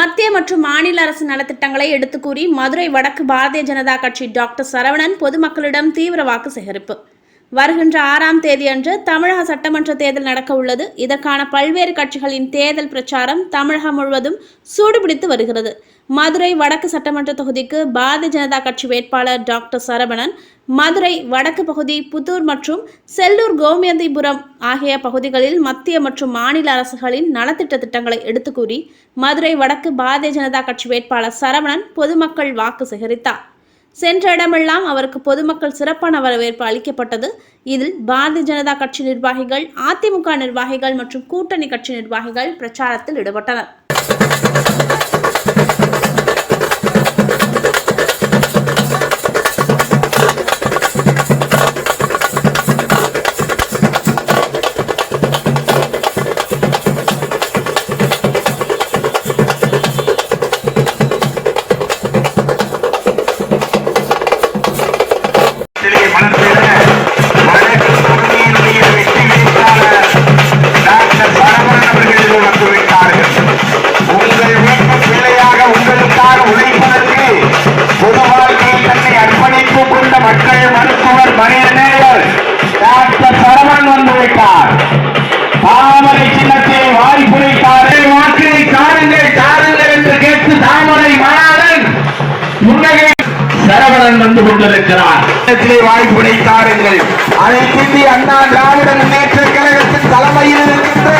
மத்திய மற்றும் மாநில அரசு நலத்திட்டங்களை எடுத்துக் கூறி மதுரை வடக்கு பாரதிய ஜனதா கட்சி டாக்டர் சரவணன் பொதுமக்களிடம் தீவிர வாக்கு சேகரிப்பு. வருகின்ற ஆறாம் தேதியன்று தமிழக சட்டமன்ற தேர்தல் நடக்க உள்ளது. இதற்கான பல்வேறு கட்சிகளின் தேர்தல் பிரச்சாரம் தமிழகம் முழுவதும் சூடுபிடித்து வருகிறது. மதுரை வடக்கு சட்டமன்ற தொகுதிக்கு பாரதிய ஜனதா கட்சி வேட்பாளர் டாக்டர் சரவணன் மதுரை வடக்கு பகுதி புத்தூர் மற்றும் செல்லூர் கோமியந்திபுரம் ஆகிய பகுதிகளில் மத்திய மற்றும் மாநில அரசுகளின் நலத்திட்ட திட்டங்களை எடுத்துக்கூறி மதுரை வடக்கு பாரதிய ஜனதா கட்சி வேட்பாளர் சரவணன் பொதுமக்கள் வாக்கு சேகரித்தார். சென்ற இடமெல்லாம் அவருக்கு பொதுமக்கள் சிறப்பான வரவேற்பு அளிக்கப்பட்டது. இதில் பாரதிய ஜனதா கட்சி நிர்வாகிகள் அதிமுக நிர்வாகிகள் மற்றும் கூட்டணி கட்சி நிர்வாகிகள் பிரச்சாரத்தில் ஈடுபட்டனர். டாக்டர் சரவணன் வந்து விட்டார். தாமரை சின்னத்தை வாய்ப்புரைத்தார்கள் வாக்கினை தாருங்கள் தாருங்கள் என்று கேட்டு தாமரை மாணவன் முன்னகை சரவணன் வந்து கொண்டிருக்கிறார். வாய்ப்பினை தாருங்கள் அனைத்து இந்திய அண்ணா திராவிட முன்னேற்ற கழகத்தின் தலைமையில் இருக்கின்ற